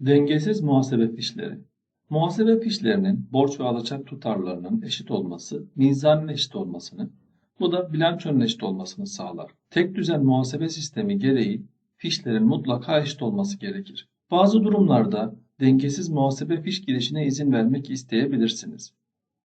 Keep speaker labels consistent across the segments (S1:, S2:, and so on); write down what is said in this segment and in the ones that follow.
S1: Dengesiz muhasebe fişleri. Muhasebe fişlerinin borç ve alacak tutarlarının eşit olması, mizanın eşit olmasını, bu da bilançonun eşit olmasını sağlar. Tek düzen muhasebe sistemi gereği fişlerin mutlaka eşit olması gerekir. Bazı durumlarda dengesiz muhasebe fiş girişine izin vermek isteyebilirsiniz.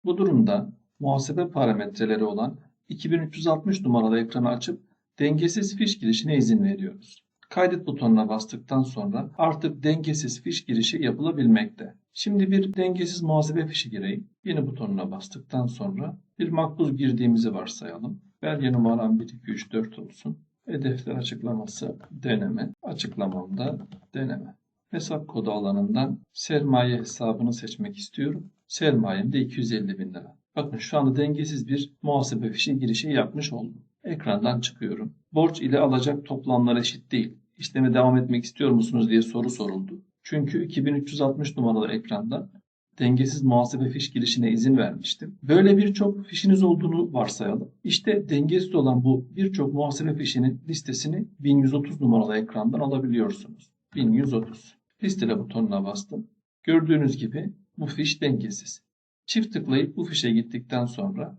S1: Bu durumda muhasebe parametreleri olan 2360 numaralı ekranı açıp dengesiz fiş girişine izin veriyoruz. Kaydet butonuna bastıktan sonra artık dengesiz fiş girişi yapılabilmekte. Şimdi bir dengesiz muhasebe fişi gireyim. Yeni butonuna bastıktan sonra bir makbuz girdiğimizi varsayalım. Belge numaram 1, 2, 3, 4 olsun. Hedefler açıklaması deneme. Açıklamamda deneme. Hesap kodu alanından sermaye hesabını seçmek istiyorum. Sermayem de 250 bin lira. Bakın şu anda dengesiz bir muhasebe fişi girişi yapmış oldum. Ekrandan çıkıyorum. Borç ile alacak toplamlar eşit değil. İşleme devam etmek istiyor musunuz diye soru soruldu. Çünkü 2360 numaralı ekranda dengesiz muhasebe fiş girişine izin vermiştim. Böyle birçok fişiniz olduğunu varsayalım. İşte dengesiz olan bu birçok muhasebe fişinin listesini 1130 numaralı ekrandan alabiliyorsunuz. 1130. Listele butonuna bastım. Gördüğünüz gibi bu fiş dengesiz. Çift tıklayıp bu fişe gittikten sonra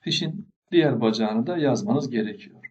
S1: fişin diğer bacağını da yazmanız gerekiyor.